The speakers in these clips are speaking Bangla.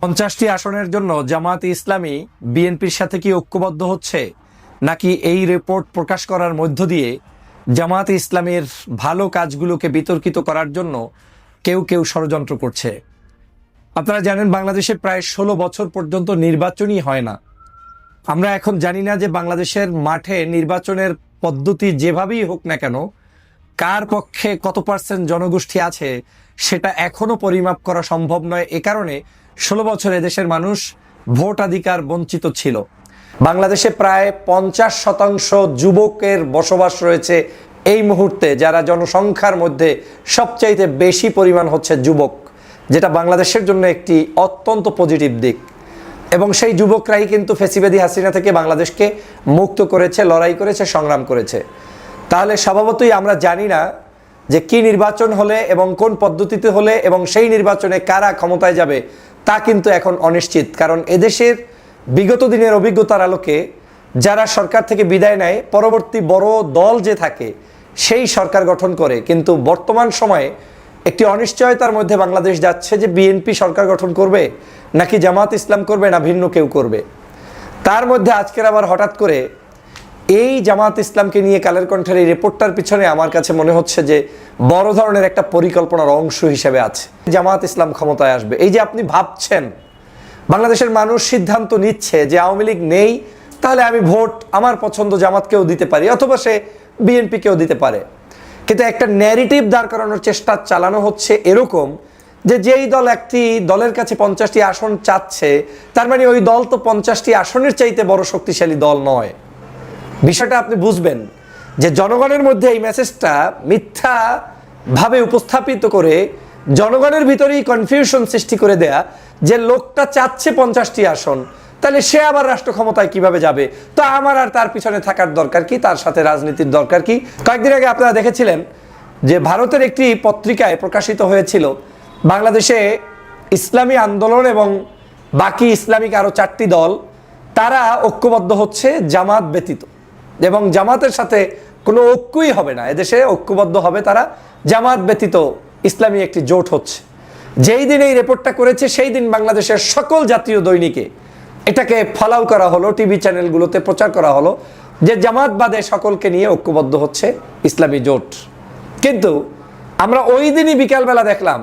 পঞ্চাশটি আসনের জন্য জামাত ইসলামী বিএনপির সাথে কি ঐক্যবদ্ধ হচ্ছে? নাকি এই রিপোর্ট প্রকাশ করার মধ্য দিয়ে জামাত ইসলামের ভালো কাজগুলোকে বিতর্কিত করার জন্য কেউ কেউ ষড়যন্ত্র করছে? আপনারা জানেন বাংলাদেশে প্রায় ষোলো বছর পর্যন্ত নির্বাচনই হয় না। আমরা এখন জানি না যে বাংলাদেশের মাঠে নির্বাচনের পদ্ধতি যেভাবেই হোক না কেন কার পক্ষে কত পার্সেন্ট জনগোষ্ঠী আছে সেটা এখনও পরিমাপ করা সম্ভব নয়। এ কারণে ষোলো বছর দেশের মানুষ ভোটাধিকার বঞ্চিত ছিল। বাংলাদেশে প্রায় পঞ্চাশ শতাংশ যুবকের বসবাস রয়েছে এই মুহূর্তে, যারা জনসংখ্যার মধ্যে সবচাইতে বেশি পরিমাণ হচ্ছে যুবক, যেটা বাংলাদেশের জন্য একটি অত্যন্ত পজিটিভ দিক। এবং সেই যুবকরাই কিন্তু ফেসিবাদী হাসিনা থেকে বাংলাদেশকে মুক্ত করেছে, লড়াই করেছে, সংগ্রাম করেছে। তাহলে স্বভাবতই আমরা জানি না যে কি নির্বাচন হলে এবং কোন পদ্ধতিতে হলে এবং সেই নির্বাচনে কারা ক্ষমতায় যাবে, তা কিন্তু এখন অনিশ্চিত। কারণ এদেশের বিগত দিনের অভিজ্ঞতার আলোকে যারা সরকার থেকে বিদায় নেয়, পরবর্তী বড় দল যে থাকে, সেই সরকার গঠন করে। কিন্তু বর্তমান সময়ে একটি অনিশ্চয়তার মধ্যে বাংলাদেশ যাচ্ছে যে বিএনপি সরকার গঠন করবে, নাকি জামাত ইসলাম করবে, না ভিন্ন কেউ করবে। তার মধ্যে আজকের আবার হঠাৎ করে এই জামাত ইসলামকে নিয়ে কালের কণ্ঠের এই রিপোর্টটার পিছনে আমার কাছে মনে হচ্ছে যে বড় ধরনের একটা পরিকল্পনার অংশ হিসেবে আছে। জামাত ইসলাম ক্ষমতায় আসবে। এই যে আপনি ভাবছেন, বাংলাদেশের মানুষ সিদ্ধান্ত নিচ্ছে যে আওয়ামী লীগ নেই, তাহলে আমি ভোট আমার পছন্দ জামাতকেও দিতে পারি অথবা সে বিএনপিকেও দিতে পারে। কিন্তু একটা ন্যারেটিভ দাঁড় করানোর চেষ্টা চালানো হচ্ছে এরকম যে যেই দল একটি দলের কাছে পঞ্চাশটি আসন চাচ্ছে, তার মানে ওই দল তো পঞ্চাশটি আসনের চাইতে বড় শক্তিশালী দল নয়। বিষয়টা আপনি বুঝবেন যে জনগণের মধ্যে এই মেসেজটা মিথ্যা ভাবে উপস্থাপিত করে জনগণের ভিতরেই কনফিউশন সৃষ্টি করে দেয়া যে লোকটা চাচ্ছে পঞ্চাশটি আসন, তাহলে সে আবার রাষ্ট্র ক্ষমতায় কীভাবে যাবে? তো আমার আর তার পিছনে থাকার দরকার কি? তার সাথে রাজনীতির দরকার কি? কয়েকদিন আগে আপনারা দেখেছিলেন যে ভারতের একটি পত্রিকায় প্রকাশিত হয়েছিল, বাংলাদেশে ইসলামী আন্দোলন এবং বাকি ইসলামিক আরও চারটি দল, তারা ঐক্যবদ্ধ হচ্ছে জামাত ব্যতীত। এবং জামাতের সাথে কোনো ঐক্যই হবে না। এদেশে ঐক্যবদ্ধ হবে তারা। জামাত ব্যতীত ইসলামী একটি জোট হচ্ছে। যেই দিন এই রিপোর্টটা করেছে, সেই দিন বাংলাদেশের সকল জাতীয় দৈনিকে এটাকে ফলাও করা হলো টিভি চ্যানেলগুলোতে প্রচার করা হলো যে জামাত বাদে সকলকে নিয়ে ঐক্যবদ্ধ হচ্ছে ইসলামী জোট। কিন্তু আমরা ওই দিনই বিকালবেলা দেখলাম,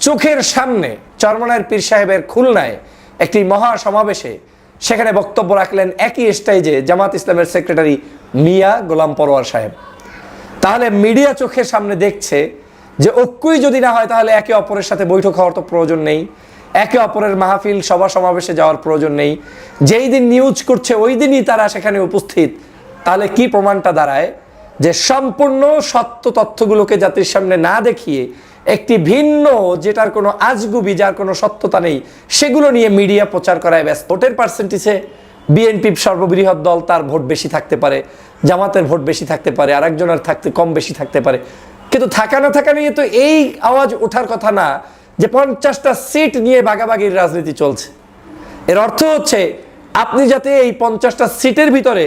চোখের সামনে চরমনায়ের পীর সাহেবের খুলনায় একটি মহা সমাবেশে সেখানে বক্তব্য রাখলেন একই স্টাইজে জামাত ইসলামের সেক্রেটারি মিয়া গোলাম পরোয়ার সাহেব। তাহলে মিডিয়া চোখের সামনে দেখছে যে ঐক্যই যদি না হয় তাহলে একে অপরের সাথে বৈঠক হওয়ার তো প্রয়োজন নেই। একে অপরের মাহফিল, সভা সমাবেশে যাওয়ার প্রয়োজন নেই। যেই দিন নিউজ করছে, ওই দিনই তারা সেখানে উপস্থিত। তাহলে কি প্রমাণটা দাঁড়ায়? যে সম্পূর্ণ সত্য তথ্যগুলোকে জাতির সামনে না দেখিয়ে একটি ভিন্ন, যেটার কোনো আজগুবি, যার কোনো সত্যতা নেই, সেগুলো নিয়ে মিডিয়া প্রচার করায় ব্যস্ত। ভোটের পার্সেন্টেজে বিএনপি সর্ববৃহৎ দল তার ভোট বেশি থাকতে পারে, জামাতের ভোট বেশি থাকতে পারে, আরেকজনের থাকতে, কম বেশি থাকতে পারে। কিন্তু থাকা না থাকা নিয়ে তো এই আওয়াজ ওঠার কথা না, যে পঞ্চাশটা সিট নিয়ে বাগাবাগির রাজনীতি চলছে। এর অর্থ হচ্ছে, আপনি যাতে এই পঞ্চাশটা সিটের ভিতরে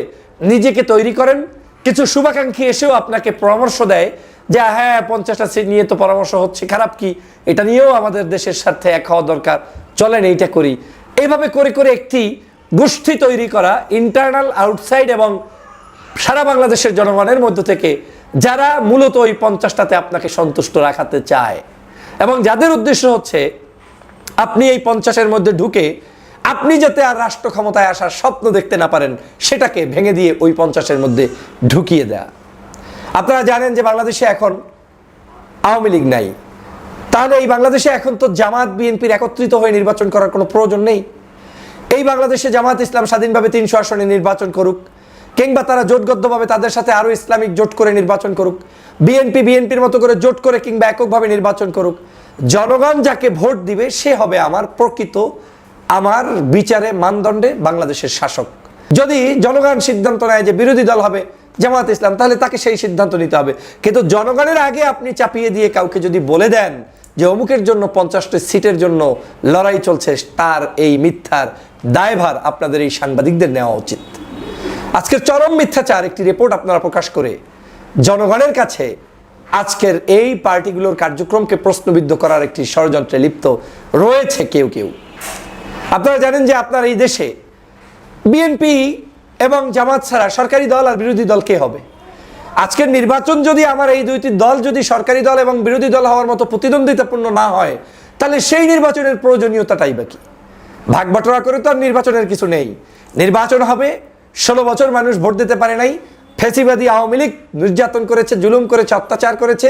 নিজেকে তৈরি করেন কিছু শুভাকাঙ্ক্ষী এসেও আপনাকে পরামর্শ দেয় যে হ্যাঁ পঞ্চাশটা সিট নিয়ে তো পরামর্শ হচ্ছে, খারাপ কি? এটা নিয়েও আমাদের দেশের সাথে এক হওয়া দরকার। চলেন, এইটা করি। এইভাবে করে করে একটি গোষ্ঠী তৈরি করা ইন্টারনাল আউটসাইড এবং সারা বাংলাদেশের জনগণের মধ্য থেকে, যারা মূলত ওই পঞ্চাশটাতে আপনাকে সন্তুষ্ট রাখাতে চায়। এবং যাদের উদ্দেশ্য হচ্ছে, আপনি এই পঞ্চাশের মধ্যে ঢুকে আপনি যাতে আর রাষ্ট্র ক্ষমতায় আসার স্বপ্ন দেখতে না পারেন, সেটাকে ভেঙে দিয়ে ওই পঞ্চাশের মধ্যে ঢুকিয়ে দেয়া। আপনারা জানেন যে বাংলাদেশে এখন আওয়ামী লীগ নাই। তাহলে এই বাংলাদেশে এখন তো জামাত বিএনপির একত্রিত হয়ে নির্বাচন করার কোনো প্রয়োজন নেই। এই বাংলাদেশে জামাত ইসলাম স্বাধীনভাবে তিনশো আসনে নির্বাচন করুক, কিংবা তারা জোটবদ্ধভাবে তাদের সাথে আরও ইসলামিক জোট করে নির্বাচন করুক, বিএনপি বিএনপির মতো করে জোট করে কিংবা এককভাবে নির্বাচন করুক, জনগণ যাকে ভোট দিবে সে হবে আমার প্রকৃত আমার বিচারে মানদণ্ডে বাংলাদেশের শাসক। যদি জনগণ সিদ্ধান্ত নেয় যে বিরোধী দল হবে জামাত ইসলাম, তাহলে তাকে সেই সিদ্ধান্ত নিতে হবে। কিন্তু জনগণের আগে আপনি চাপিয়ে দিয়ে কাউকে যদি বলে দেন যে অমুকের জন্য পঞ্চাশটি সিটের জন্য লড়াই চলছে, তার এই মিথ্যার দায়ভার আপনাদের এই সাংবাদিকদের নেওয়া উচিত। আজকের চরম মিথ্যাচার একটি রিপোর্ট আপনারা প্রকাশ করে জনগণের কাছে আজকের এই পার্টিগুলোর কার্যক্রমকে প্রশ্নবিদ্ধ করার একটি ষড়যন্ত্রে লিপ্ত রয়েছে কেউ কেউ। আপনারা জানেন যে আপনার এই দেশে বিএনপি এবং জামাত ছাড়া সরকারি দল আর বিরোধী দল কে হবে? আজকের নির্বাচন যদি আমার এই দুইটি দল যদি সরকারি দল এবং বিরোধী দল হওয়ার মতো প্রতিদ্বন্দ্বিতাপূর্ণ না হয়, তাহলে সেই নির্বাচনের প্রয়োজনীয়তাটাই বা কি? ভাগ বটরা করে তো আর নির্বাচনের কিছু নেই। নির্বাচন হবে, ষোলো বছর মানুষ ভোট দিতে পারে নাই ফেসিবাদী আওয়ামী লীগ নির্যাতন করেছে, জুলুম করেছে, অত্যাচার করেছে।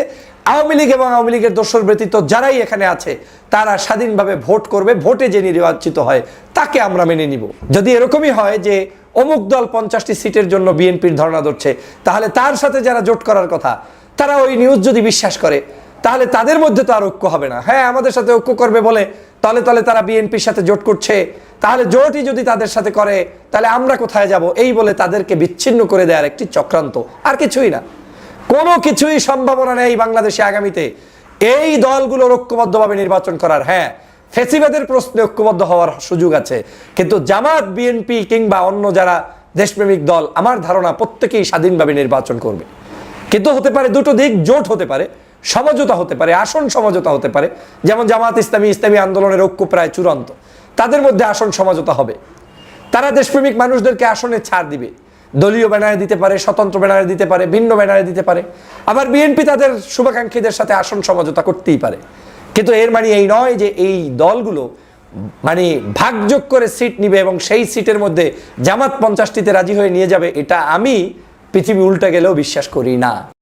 আওয়ামী লীগ এবং আওয়ামী লীগের দোসর ব্যতীত যারাই এখানে আছে, তারা স্বাধীনভাবে ভোট করবে, ভোটে যে নির্বাচিত হয়, তাকে আমরা মেনে নিব। যদি এরকমই হয় যে অমুক দল পঞ্চাশটি সিটের জন্য বিএনপির ধর্ণা ধরছে, তাহলে তার সাথে যারা জোট করার কথা, তারা ওই নিউজ যদি বিশ্বাস করে, তাহলে তাদের মধ্যে তো আর ঐক্য হবে না। হ্যাঁ আমাদের সাথে ঐক্য করবে বলে তাহলে তাহলে তারা বিএনপির সাথে জোট করছে। তাহলে জোটই যদি তাদের সাথে করে, তাহলে আমরা কোথায় যাব? এই বলে তাদেরকে বিচ্ছিন্ন করে দেওয়ার একটি চক্রান্ত। আর কিছুই না। কোনো কিছুই সম্ভাবনা নেই বাংলাদেশে আগামীতে। এই দলগুলোর ঐক্যবদ্ধভাবে নির্বাচন করার। হ্যাঁ ফেসিবাদের প্রশ্নে ঐক্যবদ্ধ হওয়ার সুযোগ আছে। কিন্তু জামাত, বিএনপি কিংবা অন্য যারা দেশপ্রেমিক দল, আমার ধারণা প্রত্যেকেই স্বাধীনভাবে নির্বাচন করবে। কিন্তু হতে পারে দুটো দিক, জোট হতে পারে। সমঝোতা হতে পারে, আসন সমঝোতা হতে পারে। যেমন জামাত ইসলামী ইসলামী আন্দোলনের ঐক্য প্রায় চূড়ান্ত। তাদের মধ্যে আসন সমঝোতা হবে। তারা দেশপ্রেমিক মানুষদেরকে আসনে ছাড় দিবে। দলীয় ব্যানারে দিতে পারে, স্বতন্ত্র ব্যানারে দিতে পারে, ভিন্ন ব্যানারে দিতে পারে। আবার বিএনপি তাদের শুভাকাঙ্ক্ষীদের সাথে আসন সমঝোতা করতেই পারে। কিন্তু এর মানে এই নয় যে এই দলগুলো মানে ভাগযোগ করে সিট নিবে এবং সেই সিটের মধ্যে জামাত পঞ্চাশটিতে রাজি হয়ে নিয়ে যাবে, এটা আমি পৃথিবী উল্টে গেলেও বিশ্বাস করি না।